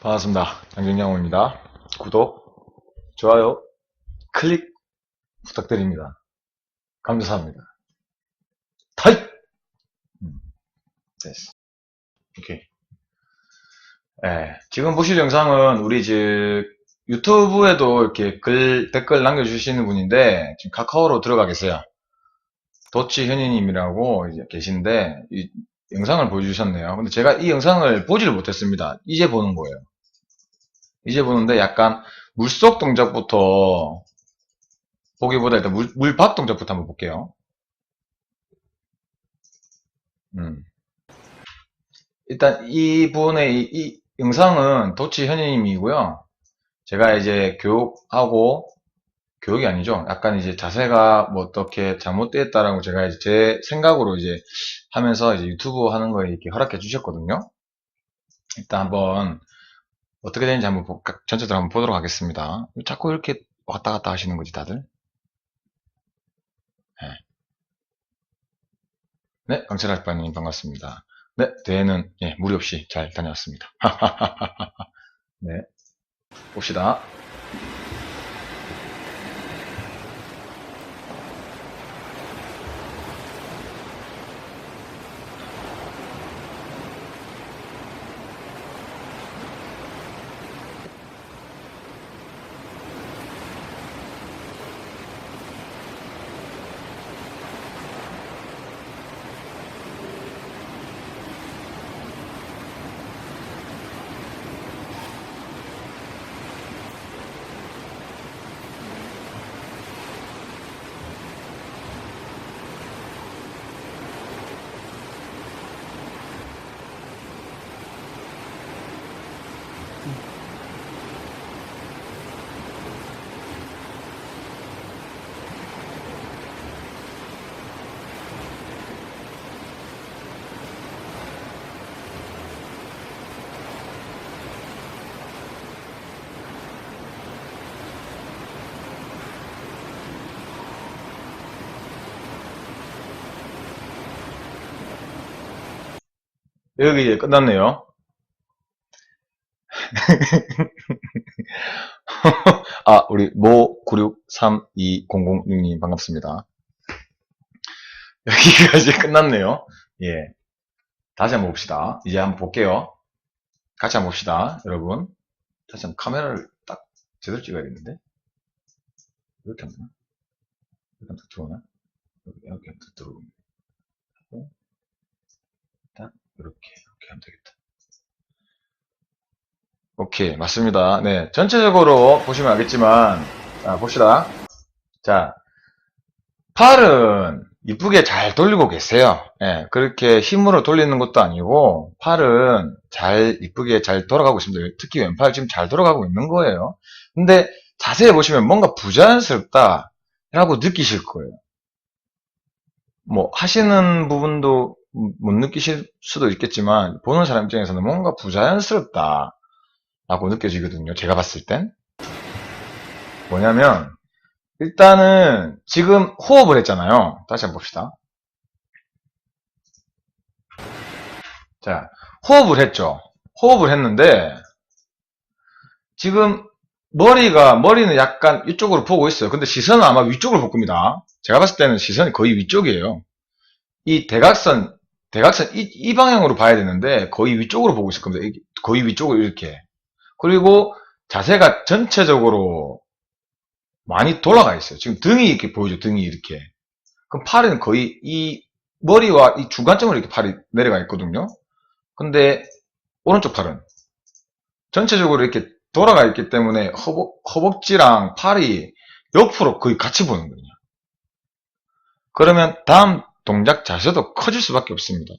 반갑습니다. 장경양호입니다. 구독, 좋아요, 클릭 부탁드립니다. 감사합니다. 타이! 음, 됐어. 오케이. 예, 지금 보실 영상은 우리 즉 유튜브에도 이렇게 글, 댓글 남겨주시는 분인데 지금 카카오로 들어가 계세요. 도치 현이님이라고 계신데 이 영상을 보여주셨네요. 근데 제가 이 영상을 보지를 못했습니다. 이제 보는 거예요. 이제 보는데 약간 물속 동작부터 보기보다 일단 물, 물밖 동작부터 한번 볼게요. 음. 일단 이분의 이, 이 영상은 도치 현님이고요. 제가 이제 교육하고 교육이 아니죠. 약간 이제 자세가 뭐 어떻게 잘못됐다라고 제가 이제 제 생각으로 이제 하면서 이제 유튜브 하는 거에 이렇게 허락해 주셨거든요. 일단 한번 어떻게 되는지 한번 보- 각- 전체적으로 한번 보도록 하겠습니다. 자꾸 이렇게 왔다 갔다 하시는 거지 다들? 네. 네, 강철 아빠님 반갑습니다. 네, 대회는 예, 무리 없이 잘 다녀왔습니다. 네, 봅시다. 여기 이제 끝났네요. 아, 우리 모963200님 반갑습니다. 이제 끝났네요. 예. 다시 한번 봅시다. 이제 한번 볼게요. 같이 한번 봅시다, 여러분. 다시 한번 카메라를 딱 제대로 찍어야겠는데? 이렇게 하면? 이렇게 하면 더 들어오나? 이렇게 하면 더 들어오네. 하고, 딱, 이렇게, 이렇게 하면 되겠다. 오케이, 맞습니다. 네, 전체적으로 보시면 알겠지만, 자, 봅시다. 자, 팔은 이쁘게 잘 돌리고 계세요. 예, 그렇게 힘으로 돌리는 것도 아니고, 팔은 잘, 이쁘게 잘 돌아가고 있습니다. 특히 왼팔 지금 잘 돌아가고 있는 거예요. 근데 자세히 보시면 뭔가 부자연스럽다, 라고 느끼실 거예요. 뭐, 하시는 부분도 못 느끼실 수도 있겠지만, 보는 사람 입장에서는 뭔가 부자연스럽다, 라고 느껴지거든요. 제가 봤을 땐. 뭐냐면, 일단은 지금 호흡을 했잖아요. 다시 한번 봅시다. 자, 호흡을 했죠. 호흡을 했는데, 지금 머리가, 머리는 약간 이쪽으로 보고 있어요. 근데 시선은 아마 위쪽으로 볼 겁니다. 제가 봤을 때는 시선이 거의 위쪽이에요. 이 대각선, 대각선 이, 이 방향으로 봐야 되는데, 거의 위쪽으로 보고 있을 겁니다. 거의 위쪽으로 이렇게. 그리고 자세가 전체적으로 많이 돌아가 있어요. 지금 등이 이렇게 보이죠. 등이 이렇게. 그럼 팔은 거의 이 머리와 이 중간점으로 이렇게 팔이 내려가 있거든요. 근데 오른쪽 팔은 전체적으로 이렇게 돌아가 있기 때문에 허벅, 허벅지랑 팔이 옆으로 거의 같이 보는거든요. 그러면 다음 동작 자세도 커질 수밖에 없습니다.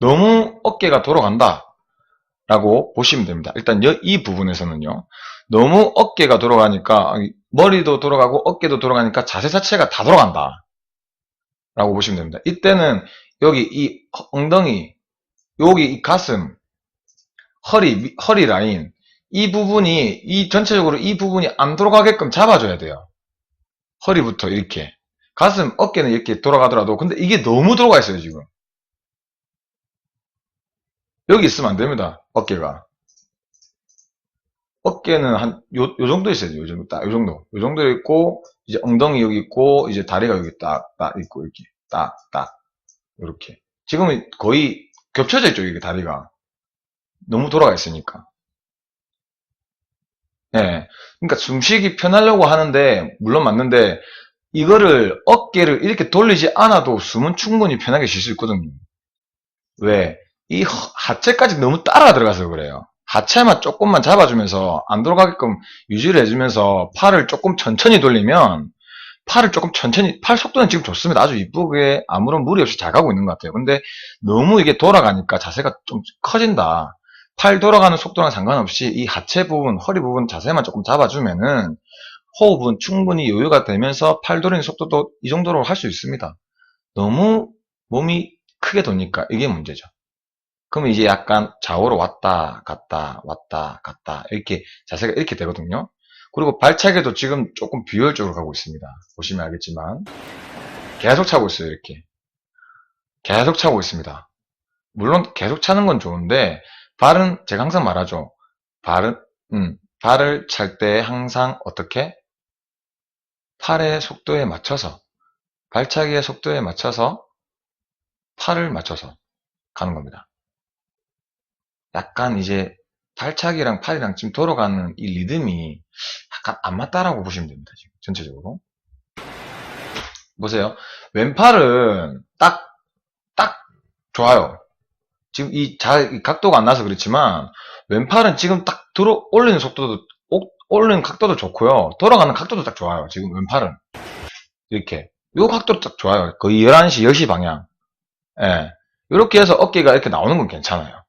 너무 어깨가 돌아간다. 라고 보시면 됩니다. 일단 여- 이 부분에서는요. 너무 어깨가 돌아가니까 머리도 돌아가고 어깨도 돌아가니까 자세 자체가 다 돌아간다. 라고 보시면 됩니다. 이때는 여기 이 엉덩이, 여기 이 가슴, 허리, 위- 허리 라인 이 부분이 이 전체적으로 이 부분이 안 돌아가게끔 잡아줘야 돼요. 허리부터 이렇게 가슴, 어깨는 이렇게 돌아가더라도 근데 이게 너무 돌아가 있어요 지금. 여기 있으면 안 됩니다. 어깨가. 어깨는 한, 요, 요 정도 있어야죠. 요 정도, 딱, 요 정도. 요 정도 있고, 이제 엉덩이 여기 있고, 이제 다리가 여기 딱, 딱 있고, 이렇게. 딱, 딱. 요렇게. 지금은 거의 겹쳐져 있죠, 이게 다리가. 너무 돌아가 있으니까. 예. 그러니까 숨쉬기 편하려고 하는데, 물론 맞는데, 이거를 어깨를 이렇게 돌리지 않아도 숨은 충분히 편하게 쉴 수 있거든요. 왜? 이 허- 하체까지 너무 따라 들어가서 그래요. 하체만 조금만 잡아주면서 안 돌아가게끔 유지를 해주면서 팔을 조금 천천히 돌리면 팔을 조금 천천히 팔 속도는 지금 좋습니다. 아주 이쁘게 아무런 무리 없이 잘 가고 있는 것 같아요. 근데 너무 이게 돌아가니까 자세가 좀 커진다. 팔 돌아가는 속도랑 상관없이 이 하체 부분, 허리 부분 자세만 조금 잡아주면은 호흡은 충분히 여유가 되면서 팔 돌리는 속도도 이 정도로 할 수 있습니다. 너무 몸이 크게 도니까 이게 문제죠. 그러면 이제 약간 좌우로 왔다 갔다 왔다 갔다 이렇게 자세가 이렇게 되거든요. 그리고 발차기도 지금 조금 비효율적으로 가고 있습니다. 보시면 알겠지만 계속 차고 있어요. 이렇게 계속 차고 있습니다. 물론 계속 차는 건 좋은데 발은 제가 항상 말하죠. 발은 음, 발을 찰 때 항상 어떻게 팔의 속도에 맞춰서 발차기의 속도에 맞춰서 팔을 맞춰서 가는 겁니다. 약간 이제 발차기랑 팔이랑 지금 돌아가는 이 리듬이 약간 안 맞다라고 보시면 됩니다. 지금 전체적으로. 보세요. 왼팔은 딱, 딱 좋아요. 지금 이 자, 이 각도가 안 나서 그렇지만 왼팔은 지금 딱 들어 올리는 속도도 오- 올리는 각도도 좋고요. 돌아가는 각도도 딱 좋아요. 지금 왼팔은 이렇게 요 각도도 딱 좋아요. 거의 11시, 10시 방향. 예. 이렇게 해서 어깨가 이렇게 나오는 건 괜찮아요.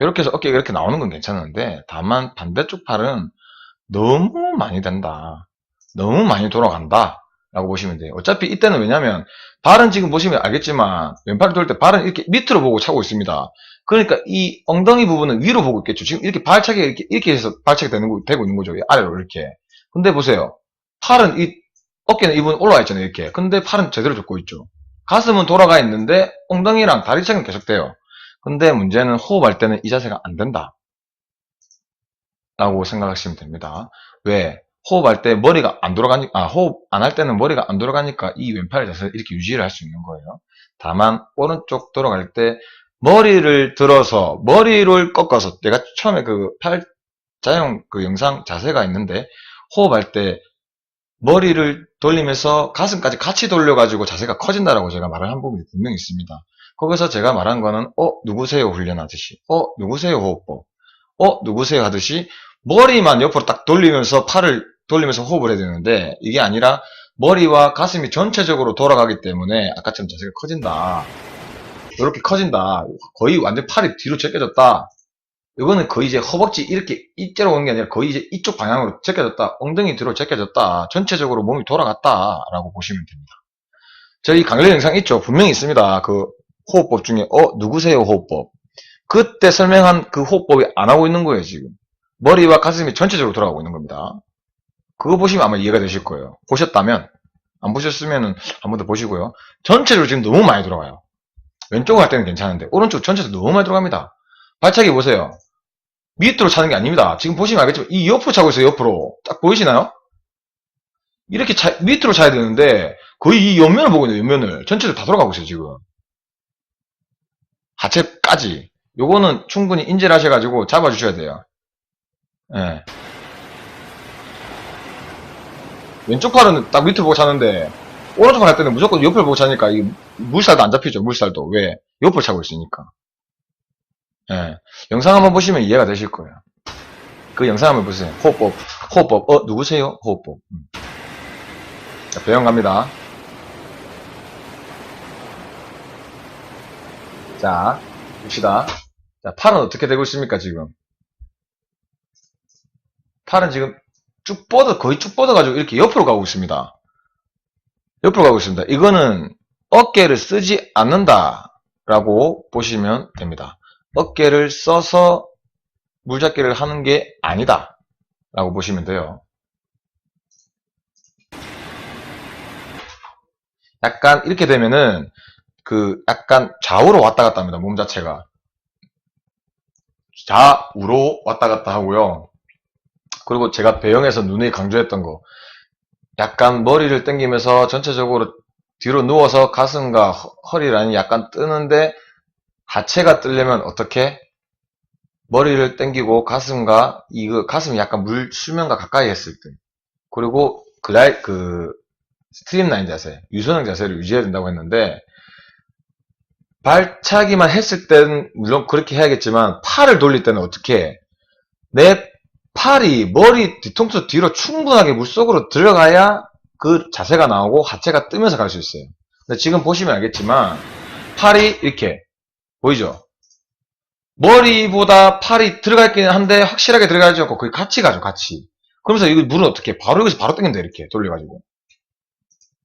이렇게 해서 어깨가 이렇게 나오는 건 괜찮은데 다만 반대쪽 팔은 너무 많이 된다. 너무 많이 돌아간다. 라고 보시면 돼요. 어차피 이때는 왜냐면 발은 지금 보시면 알겠지만 왼팔을 돌 때 발은 이렇게 밑으로 보고 차고 있습니다. 그러니까 이 엉덩이 부분은 위로 보고 있겠죠. 지금 이렇게 발차기가 이렇게, 이렇게 해서 발차기 되는, 거- 되고 있는 거죠. 아래로 이렇게. 근데 보세요. 팔은 이, 어깨는 이 부분 올라와 있잖아요. 이렇게. 근데 팔은 제대로 줬고 있죠. 가슴은 돌아가 있는데 엉덩이랑 다리 차기는 계속 돼요. 근데 문제는 호흡할 때는 이 자세가 안 된다. 라고 생각하시면 됩니다. 왜? 호흡할 때 머리가 안 돌아가니까, 아, 호흡 안 할 때는 머리가 안 돌아가니까 이 왼팔 자세를 이렇게 유지를 할 수 있는 거예요. 다만, 오른쪽 돌아갈 때 머리를 들어서, 머리를 꺾어서, 내가 처음에 그 팔, 자용 그 영상 자세가 있는데, 호흡할 때 머리를 돌리면서 가슴까지 같이 돌려가지고 자세가 커진다라고 제가 말을 한 부분이 분명히 있습니다. 거기서 제가 말한 거는, 어, 누구세요? 훈련하듯이. 어, 누구세요? 호흡법. 어, 누구세요? 하듯이 머리만 옆으로 딱 돌리면서 팔을 돌리면서 호흡을 해야 되는데 이게 아니라 머리와 가슴이 전체적으로 돌아가기 때문에 아까처럼 자세가 커진다. 이렇게 커진다. 거의 완전 팔이 뒤로 제껴졌다. 이거는 거의 이제 허벅지 이렇게 이째로 오는 게 아니라 거의 이제 이쪽 방향으로 제껴졌다. 엉덩이 뒤로 제껴졌다. 전체적으로 몸이 돌아갔다 라고 보시면 됩니다. 저희 강렬 영상 있죠? 분명히 있습니다. 그 호흡법 중에 어 누구세요 호흡법. 그때 설명한 그 호흡법이 안 하고 있는 거예요 지금. 머리와 가슴이 전체적으로 돌아가고 있는 겁니다. 그거 보시면 아마 이해가 되실 거예요. 보셨다면 안 보셨으면 한 번 더 보시고요. 전체적으로 지금 너무 많이 돌아가요. 왼쪽으로 할 때는 괜찮은데 오른쪽 전체적으로 너무 많이 들어갑니다. 발차기 보세요. 밑으로 차는 게 아닙니다. 지금 보시면 알겠지만 이 옆으로 차고 있어요. 옆으로 딱 보이시나요? 이렇게 차- 밑으로 차야 되는데 거의 이 옆면을 보고 있네요. 옆면을 전체적으로 다 돌아가고 있어요. 지금 하체까지 요거는 충분히 인지를 하셔가지고 잡아주셔야 돼요. 예. 왼쪽 팔은 딱 밑을 보고 차는데 오른쪽 팔 할 때는 무조건 옆을 보고 차니까 이 물살도 안 잡히죠. 물살도 왜 옆을 차고 있으니까. 예. 영상 한번 보시면 이해가 되실 거예요. 그 영상 한번 보세요. 호흡법, 호흡법. 어 누구세요? 호흡법. 음. 자, 배영 갑니다. 자, 봅시다. 자, 팔은 어떻게 되고 있습니까, 지금? 팔은 지금 쭉 뻗어, 거의 쭉 뻗어가지고 이렇게 옆으로 가고 있습니다. 옆으로 가고 있습니다. 이거는 어깨를 쓰지 않는다라고 보시면 됩니다. 어깨를 써서 물잡기를 하는 게 아니다. 라고 보시면 돼요. 약간 이렇게 되면은 그 약간 좌우로 왔다 갔다 합니다. 몸 자체가. 좌우로 왔다 갔다 하고요. 그리고 제가 배영에서 눈에 강조했던 거. 약간 머리를 당기면서 전체적으로 뒤로 누워서 가슴과 허- 허리 라인이 약간 뜨는데 하체가 뜨려면 어떻게? 머리를 당기고 가슴과 이거 가슴이 약간 물 수면과 가까이 했을 때 그리고 그라이 그 스트림 라인 자세 유선형 자세를 유지해야 된다고 했는데 발차기만 했을 때는 물론 그렇게 해야겠지만 팔을 돌릴 때는 어떻게 해? 내 팔이 머리 뒤통수 뒤로 충분하게 물속으로 들어가야 그 자세가 나오고 하체가 뜨면서 갈 수 있어요. 근데 지금 보시면 알겠지만 팔이 이렇게 보이죠? 머리보다 팔이 들어갈기는 한데 확실하게 들어가지 않고 거의 같이 가죠, 같이. 그러면서 이거 물은 어떻게 해? 바로 여기서 바로 당긴다 이렇게 돌려가지고.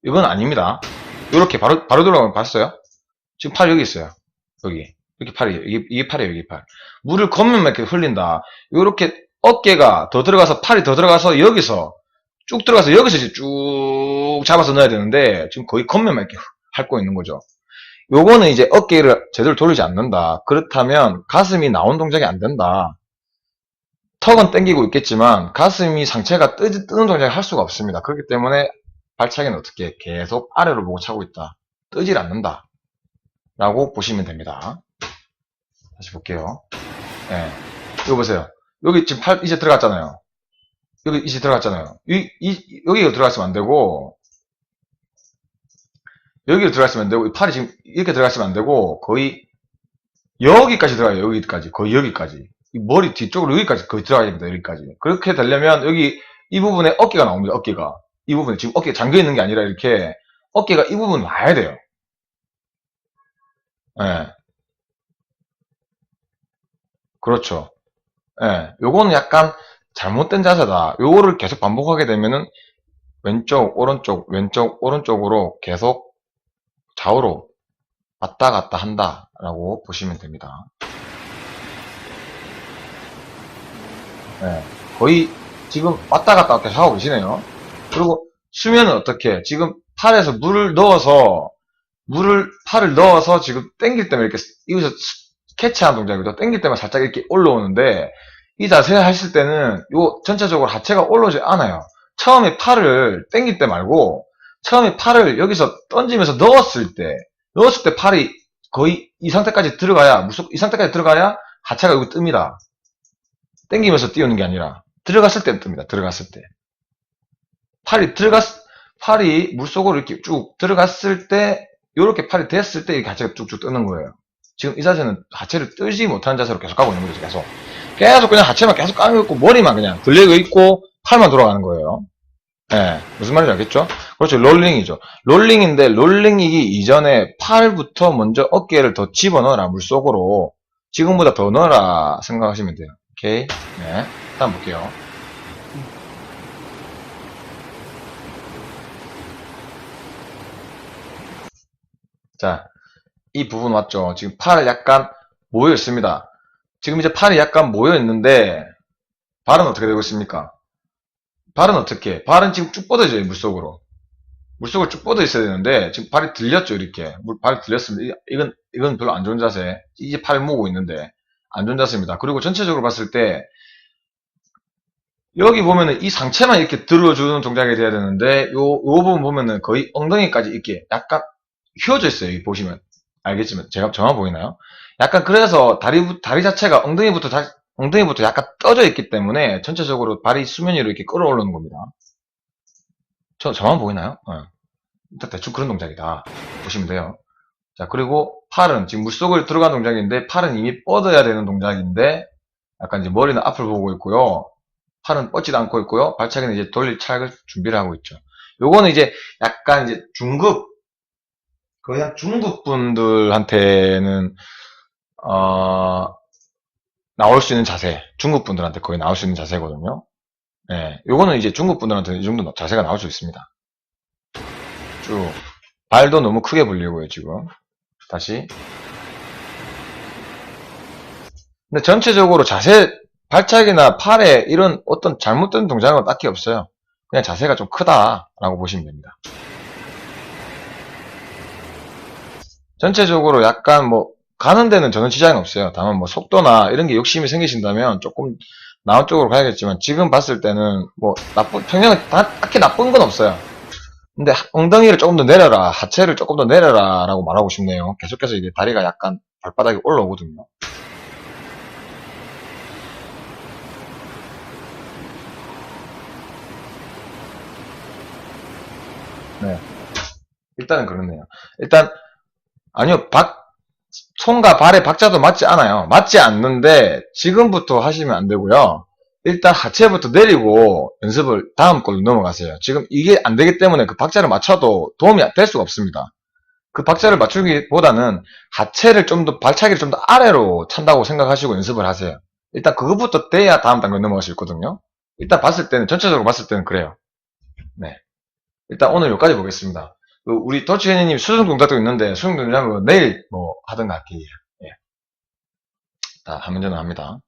이건 아닙니다. 이렇게 바로 바로 돌아가면 봤어요? 지금 팔 여기 있어요. 여기. 이렇게 팔이 이게, 이게 팔이에요, 이게 팔. 물을 겉면만 이렇게 흘린다. 이렇게 어깨가 더 들어가서 팔이 더 들어가서 여기서 쭉 들어가서 여기서 이제 쭉 잡아서 넣어야 되는데 지금 거의 겉면만 이렇게 핥고 있는 거죠. 요거는 이제 어깨를 제대로 돌리지 않는다. 그렇다면 가슴이 나온 동작이 안 된다. 턱은 당기고 있겠지만 가슴이 상체가 뜨, 뜨는 동작을 할 수가 없습니다. 그렇기 때문에 발차기는 어떻게 해? 계속 아래로 보고 차고 있다. 뜨질 않는다. 라고 보시면 됩니다. 다시 볼게요. 예. 이거 보세요. 여기 지금 팔 이제 들어갔잖아요. 여기 이제 들어갔잖아요. 이, 이, 여기가 들어갔으면 안 되고, 여기로 들어갔으면 안 되고, 이 팔이 지금 이렇게 들어갔으면 안 되고, 거의 여기까지 들어가요. 여기까지. 거의 여기까지. 이 머리 뒤쪽으로 여기까지 거의 들어가야 됩니다. 여기까지. 그렇게 되려면 여기 이 부분에 어깨가 나옵니다. 어깨가. 이 부분에 지금 어깨가 잠겨 있는 게 아니라 이렇게 어깨가 이 부분 와야 돼요. 예. 그렇죠. 예. 요거는 약간 잘못된 자세다. 요거를 계속 반복하게 되면은 왼쪽, 오른쪽, 왼쪽, 오른쪽으로 계속 좌우로 왔다 갔다 한다라고 보시면 됩니다. 예. 거의 지금 왔다 갔다 계속 하고 계시네요. 그리고 수면은 어떻게? 지금 팔에서 물을 넣어서 물을 팔을 넣어서 지금 당길 때만 이렇게 여기서 캐치하는 동작이죠. 당길 때만 살짝 이렇게 올라오는데 이 자세 하실 때는 요 전체적으로 하체가 올라오지 않아요. 처음에 팔을 당길 때 말고 처음에 팔을 여기서 던지면서 넣었을 때 넣었을 때 팔이 거의 이 상태까지 들어가야 무슨 이 상태까지 들어가야 하체가 여기 뜹니다. 당기면서 띄우는 게 아니라 들어갔을 때 뜹니다. 들어갔을 때 팔이 들어갔 팔이 물속으로 이렇게 쭉 들어갔을 때 이렇게 팔이 됐을 때 이렇게 하체가 쭉쭉 뜨는 거예요. 지금 이 자세는 하체를 뜨지 못하는 자세로 계속 가고 있는 거죠. 계속 계속 그냥 하체만 계속 까고 있고 머리만 그냥 들려고 있고 팔만 돌아가는 거예요. 예, 무슨 말인지 알겠죠? 그렇죠. 롤링이죠. 롤링인데 롤링이기 이전에 팔부터 먼저 어깨를 더 집어넣어라 물속으로 지금보다 더 넣어라 생각하시면 돼요. 오케이. 네. 다음 볼게요. 자, 이 부분 맞죠? 지금 팔을 약간 모여 있습니다. 지금 이제 팔이 약간 모여 있는데 발은 어떻게 되고 있습니까? 발은 어떻게? 해? 발은 지금 쭉 뻗어져요, 물속으로. 물속으로 쭉 뻗어 있어야 되는데, 지금 발이 들렸죠, 이렇게. 물, 발이 들렸습니다. 이- 이건, 이건 별로 안 좋은 자세. 이제 팔을 모으고 있는데, 안 좋은 자세입니다. 그리고 전체적으로 봤을 때, 여기 보면은 이 상체만 이렇게 들어주는 동작이 돼야 되는데, 요, 요 부분 보면은 거의 엉덩이까지 이렇게 약간 휘어져 있어요, 보시면. 알겠지만, 제가 저만 보이나요? 약간 그래서 다리, 다리 자체가 엉덩이부터 다, 엉덩이부터 약간 떠져 있기 때문에 전체적으로 발이 수면 위로 이렇게 끌어오르는 겁니다. 저, 저만 보이나요? 어. 대충 그런 동작이다. 보시면 돼요. 자, 그리고 팔은 지금 물속을 들어간 동작인데 팔은 이미 뻗어야 되는 동작인데 약간 이제 머리는 앞을 보고 있고요. 팔은 뻗지도 않고 있고요. 발차기는 이제 돌릴 차를 준비를 하고 있죠. 요거는 이제 약간 이제 중급, 거의 한 중급 분들한테는, 어, 나올 수 있는 자세, 중급 분들한테 거의 나올 수 있는 자세거든요. 예, 요거는 이제 중급 분들한테 이 정도 자세가 나올 수 있습니다. 쭉. 발도 너무 크게 불리고요, 지금. 다시. 근데 전체적으로 자세, 발차기나 팔에 이런 어떤 잘못된 동작은 딱히 없어요. 그냥 자세가 좀 크다라고 보시면 됩니다. 전체적으로 약간 뭐 가는 데는 저는 지장이 없어요. 다만 뭐 속도나 이런 게 욕심이 생기신다면 조금 나온 쪽으로 가야겠지만 지금 봤을 때는 뭐 나쁜 평양은 다 딱히 나쁜 건 없어요. 근데 하- 엉덩이를 조금 더 내려라, 하체를 조금 더 내려라 라고 말하고 싶네요. 계속해서 이게 다리가 약간 발바닥이 올라오거든요. 네. 일단은 그렇네요. 일단 아니요, 박, 손과 발의 박자도 맞지 않아요. 맞지 않는데, 지금부터 하시면 안 되고요. 일단 하체부터 내리고 연습을 다음 걸로 넘어가세요. 지금 이게 안 되기 때문에 그 박자를 맞춰도 도움이 될 수가 없습니다. 그 박자를 맞추기보다는 하체를 좀 더, 발차기를 좀 더 아래로 찬다고 생각하시고 연습을 하세요. 일단 그것부터 돼야 다음 단계 넘어갈 수 있거든요. 일단 봤을 때는, 전체적으로 봤을 때는 그래요. 네. 일단 오늘 여기까지 보겠습니다. 그 우리 더치해니님 수능 동작도 있는데 수능 동작은 내일 뭐 하든가 할게요. 예. 자, 한 문제는 합니다.